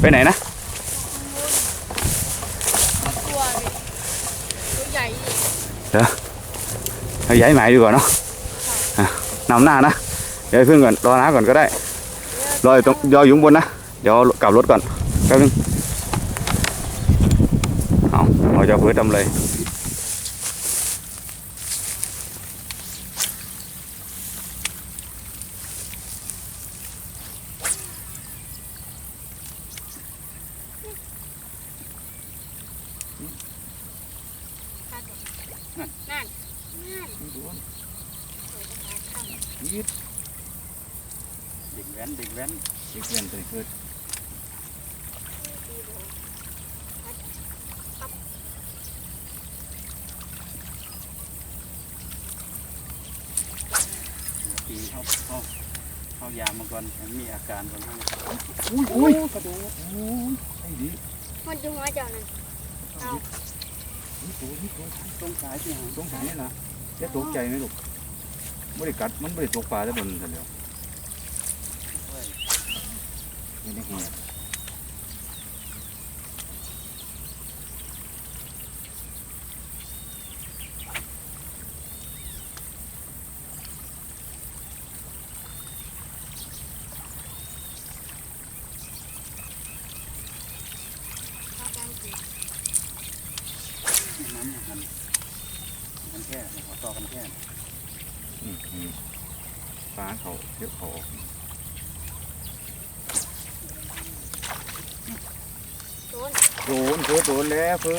ไปไหนนะตัวเลยตัวใหญ่ดิเดี๋ยวเอาย้ายหมายดีกว่าเนาะอะนำหน้านะ เดี๋ยวเพื่อนก่อน รอน้าก่อนก็ได้ รออยู่ตรงรออยู่ข้างบนนะ เดี๋ยวกลับรถก่อนแป๊บนึงเอาเราจะเพื่อทำเลย เด็กแว้นเด็กแว้นเด็กแว้นเกิดปีเขาเขาเขายามาก่อนมันมีอาการก่อนอุ้ยอุ้ยกระโดดโอ้ยไอ้ดิมันดูหัวเจ้านั่นเอาตรงสายที่หางตรงสายนี่นะ จะตกใจไหมลูกไม่ได้กัดมันไม่ได้ตกปลาแต่บนกันเดียวไม่ได้เหี้ย เอากลางคืน น้ำมันมัน แค่หัวต่อกันแค่ปลาเขาเยอะเขาออกโดนโดนเพื่อโดนแล้วเพื่อ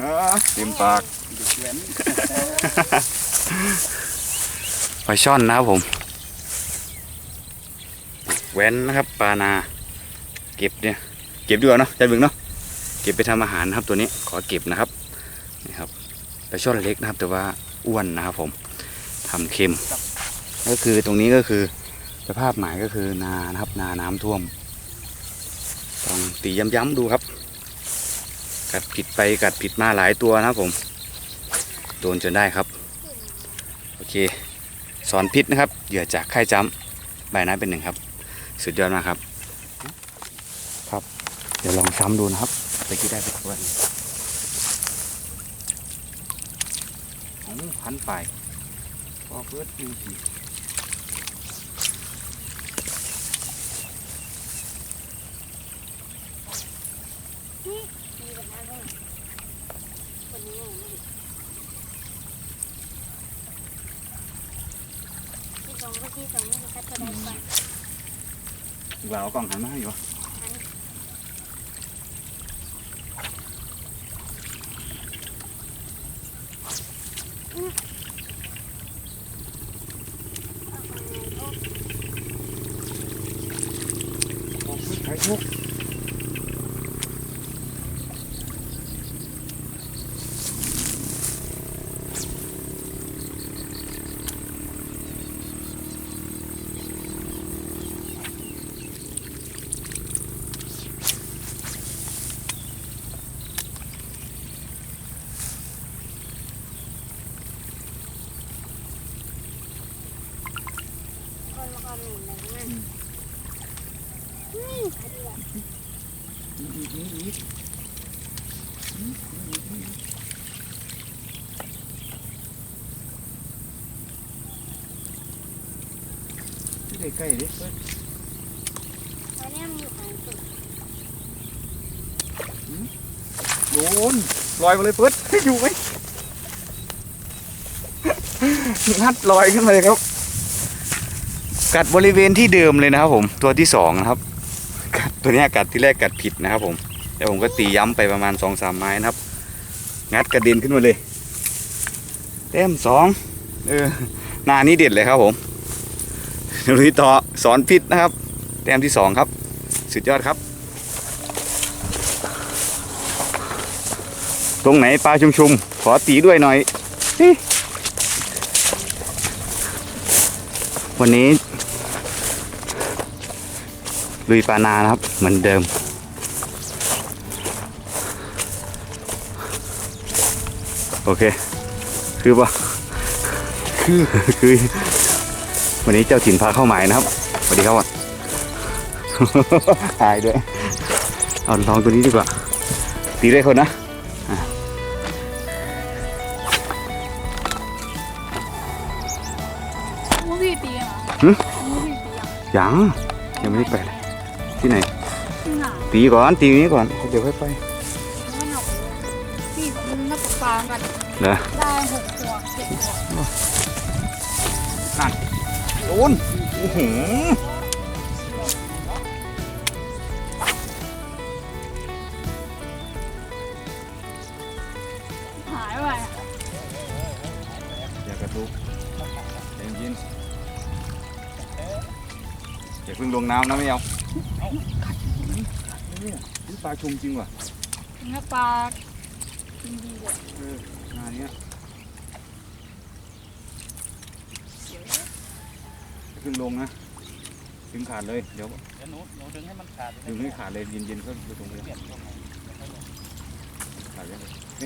ฮะเต็มปากปลาช่อนนะครับผม แว้นนะครับปลานา เก็บเนี่ย เก็บดีกว่าเนาะใจบึงเนาะ เก็บไปทำอาหารนะครับตัวนี้ ขอเก็บนะครับ นี่ครับ ปลาช่อนเล็กนะครับแต่ว่าอ้วนนะครับผมทำเค็ม ก็คือตรงนี้ก็คือสภาพหมายก็คือนานะครับนาน้ำท่วมต้องตีย้ำๆดูครับ กัดผิดไปกัดผิดมาหลายตัวนะครับผมโดนจนได้ครับโอเค สอนพิษนะครับเหยื่อจากไข่จ้ำใบนั้นเป็นหนึ่งครับ สุดยอดมากครับ ครับ เดี๋ยวลองซ้ำดูนะครับไปกี่ได้ไปตัวนงโอ้ พันไปพอเพื่อดีดีมีแบบนั้นด้วยคนนี้ที่สองก็ที่สองนี่คือคัดตัวใดก่อนดีกว่าเอากล้องหันมาให้อยู่ อันเอาไปไหนโอ้ พอเพื่อไข่ทุกคนละความ ได้ใกล้ดิเพื่อนอันนี้มันอยู่ข้างสุดโดนลอยมาเลยเพื่อนอยู่ไหมงัดลอยขึ้นมาเลยครับ กัดบริเวณที่เดิมเลยนะครับผมตัวที่สองนะครับกัด ตัวนี้กัดที่แรกกัดผิดนะครับผมแล้วผมก็ตีย้ำไปประมาณสองสามไม้นะครับ งัดกระเด็นขึ้นมาเลยเต็มสองเออหนานี้เด็ดเลยครับผมลุยต่อสอนพิษนะครับ แต้มที่สองครับ สุดยอดครับ ตรงไหนปลาชุมชุมๆขอตีด้วยหน่อย วันนี้ ลุยปลานานะครับ เหมือนเดิม โอเค คือปะคือคือ วันนี้เจ้าถิ่นพาเข้าหมายนะครับสวัสดีครับตายด้วยเอาลองตัวนี้ดีกว่าตีได้คนนะมูพี่ตีเหรอหึมูพี่ตีอะยังยังไม่ได้ไปเลย ที่ไหน ที่ไหนตีก่อนตีนี้ก่อน เดี๋ยวค่อยไปไม่หนักเลยพี่มันนักตกปลากันเหรอได้หกตัวเจ็ดตัวโดนอื้อหือหายไปอะอย่ากระตุกใจเย็นอย่าเพิ่งลงน้ำนะไม่เอา นี่ปลาชุมจริงว่ะนักปลากินดีเลยเออหน้าเนี้ยอย่าเพิ่งลงนะถึงขาดเลย เดี๋ยวเดี๋ยวหนูหนูดึงให้มันขาดดึงไม่ขาดเลยเย็นๆก็ไปตรงนี้เปลี่ยนช่วงไหนขาดเลย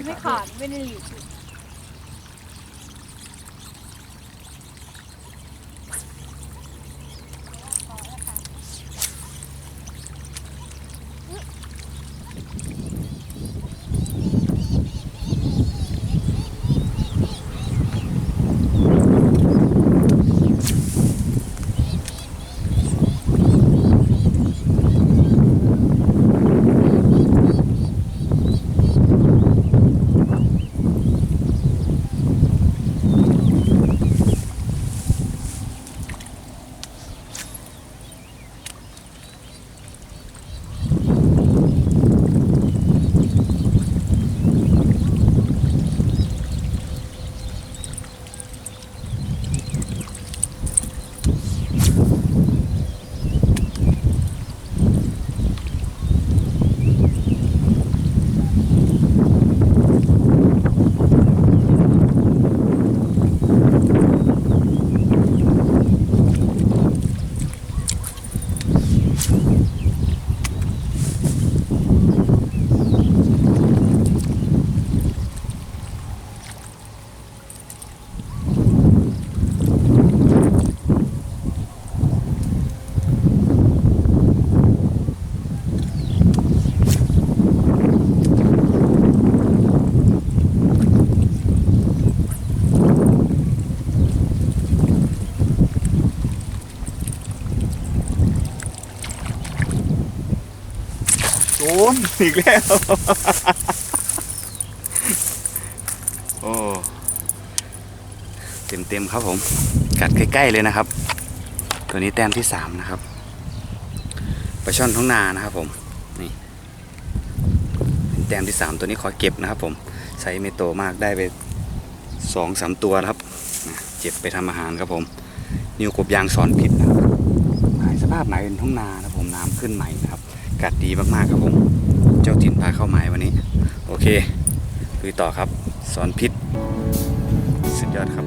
ไม่ขาดไม่ได้หลี อีกแล้ว โอ้เต็มเต็มๆครับผม กัดใกล้ๆเลยนะครับ ตัวนี้แต้มที่สามนะครับปลาช่อนท้องนานะครับผม นี่เป็นแต้มที่สามตัวนี้ขอเก็บนะครับ ผมไซส์ไม่โตมากได้ไปสองสามตัวครับ เจ็บไปทำอาหารครับผม นิ้วกบยางสอนผิดนะครับหายสภาพไหนเป็นท้องนานะครับผมน้ำขึ้นใหม่นะครับ กัดดีมากๆครับผม เจ้าถิ่นพาเข้าหมายวันนี้ โอเคลุยต่อครับ สอนพิษ สุดยอดครับ